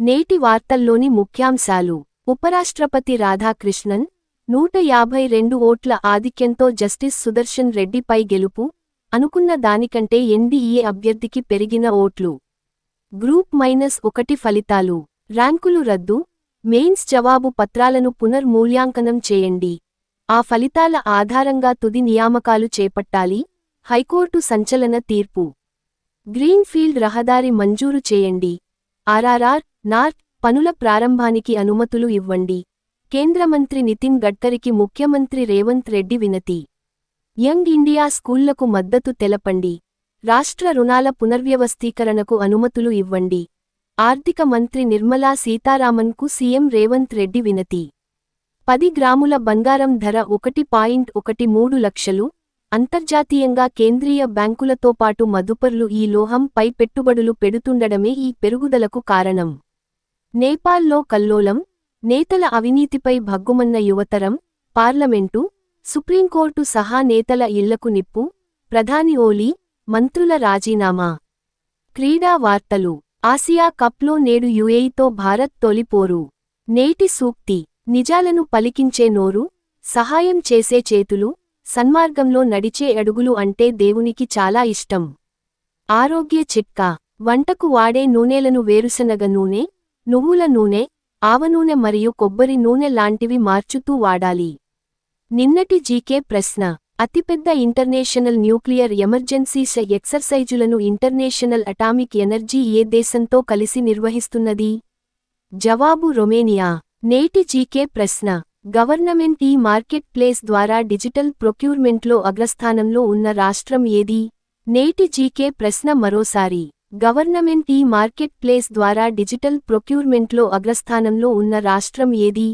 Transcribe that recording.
నేటి వార్తల్లోని ముఖ్యాంశాలు. ఉపరాష్ట్రపతి రాధాకృష్ణన్ నూట యాభై రెండు ఓట్ల ఆధిక్యంతో జస్టిస్ సుదర్శన్ రెడ్డిపై గెలుపు అనుకున్న దానికంటే ఎన్డీఏ అభ్యర్థికి పెరిగిన ఓట్లు. గ్రూప్ మైనస్ ఒకటి ఫలితాలు. ర్యాంకులు రద్దు. మెయిన్స్ జవాబు పత్రాలను పునర్మూల్యాంకనం చేయండి. ఆ ఫలితాల ఆధారంగా తుది నియామకాలు చేపట్టాలి. హైకోర్టు సంచలన తీర్పు. గ్రీన్ఫీల్డ్ రహదారి మంజూరు చేయండి. ఆర్ఆర్ఆర్ నార్త్ పనుల ప్రారంభానికి అనుమతులు ఇవ్వండి. కేంద్ర మంత్రి నితిన్ గడ్కరికి ముఖ్యమంత్రి రేవంత్ రెడ్డి వినతి. యంగ్ ఇండియా స్కూళ్ళకు మద్దతు తెలపండి. రాష్ట్ర రుణాల పునర్వ్యవస్థీకరణకు అనుమతులు ఇవ్వండి. ఆర్థిక మంత్రి నిర్మలా సీతారామన్కు సీఎం రేవంత్ రెడ్డి వినతి. పది గ్రాముల బంగారం ధర ఒకటి పాయింట్ ఒకటి మూడు లక్షలు అంతర్జాతీయంగా కేంద్రీయ బ్యాంకులతో పాటు మదుపర్లు ఈ లోహంపై పెట్టుబడులు పెడుతుండడమే ఈ పెరుగుదలకు కారణం. నేపాల్లో కల్లోలం నేతల అవినీతిపై భగ్గుమన్న యువతరం పార్లమెంటు సుప్రీంకోర్టు సహా నేతల ఇళ్ళకు నిప్పు ప్రధాని ఓలీ మంత్రుల రాజీనామా. క్రీడా వార్తలు. ఆసియా కప్లో నేడు యుఏఈతో భారత్ తొలిపోరు నేటి సూక్తి. నిజాలను పలికించే నోరు సహాయం చేసే చేతులు సన్మార్గంలో నడిచే అడుగులు అంటే దేవునికి చాలా ఇష్టం. ఆరోగ్య చిట్కా. వంటకు వాడే నూనెలను వేరుశనగ నూనె నువ్వుల నూనె ఆవనూనె మరియు కొబ్బరి నూనె లాంటివి మార్చుతూ వాడాలి. నిన్నటి జీకే ప్రశ్న. అతిపెద్ద ఇంటర్నేషనల్ న్యూక్లియర్ ఎమర్జెన్సీస్ ఎక్సర్సైజులను ఇంటర్నేషనల్ అటామిక్ ఎనర్జీ ఏ దేశంతో కలిసి నిర్వహిస్తున్నది? జవాబు రొమేనియా. నేటి జీకే ప్రశ్న. గవర్నమెంట్ ఈ మార్కెట్ ప్లేస్ ద్వారా డిజిటల్ ప్రొక్యూర్మెంట్లో అగ్రస్థానంలో ఉన్న రాష్ట్రం ఏది? నేటి జీకే ప్రశ్న మరోసారి. గవర్నమెంట్ ఈ మార్కెట్ ప్లేస్ ద్వారా డిజిటల్ ప్రొక్యూర్మెంట్లో అగ్రస్థానంలో ఉన్న రాష్ట్రం ఏది?